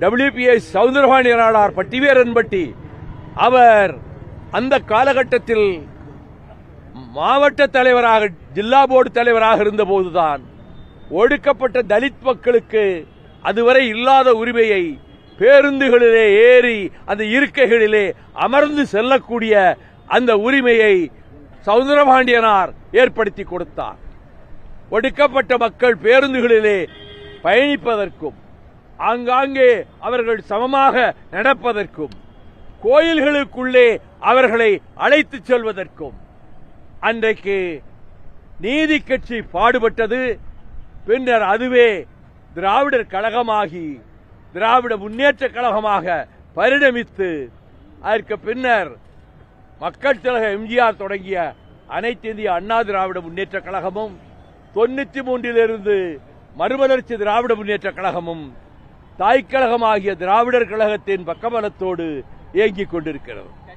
WPS சவுந்தரபாணி Nadar பட்டிவேரன்பட்டி அவர் அந்த காலகட்டத்தில் மாவட்ட தலைவராக ஜில்லா போர்டு தலைவராக இருந்தபோதுதான் ஒடுக்கப்பட்ட தலித் மக்களுக்கு அதுவரை இல்லாத உரிமையை பேருந்துகளிலே ஏறி அந்த இருக்கைகளிலே அமர்ந்து செல்லக்கூடிய அந்த உரிமையை சவுந்தரபாண்டியனார் ஏற்படுத்தி கொடுத்தார். ஒடுக்கப்பட்ட மக்கள் பேருந்துகளிலே பயணிப்பதற்கும் ஆங்காங்கே அவர்கள் சமமாக நடப்பதற்கும் கோயில்களுக்குள்ளே அவர்களை அழைத்துச் செல்வதற்கும். அன்றைக்கு நீதி கட்சி பாடுபட்டது பின்னர் அதுவே திராவிடர் கழகமாகி திராவிட முன்னேற்ற கழகமாக பரிணமித்து அதற்கு பின்னர் மக்கள் திலக எம்ஜிஆர் தொடங்கிய அனைத்து இந்திய அண்ணா திராவிட முன்னேற்ற கழகமும் தொண்ணூற்றி மூன்றிலிருந்து மறுமலர்ச்சி திராவிட முன்னேற்ற கழகமும் தாய்க்கழகமாகிய திராவிடர் கழகத்தின் பக்கபலத்தோடு இயங்கிக் கொண்டிருக்கிறது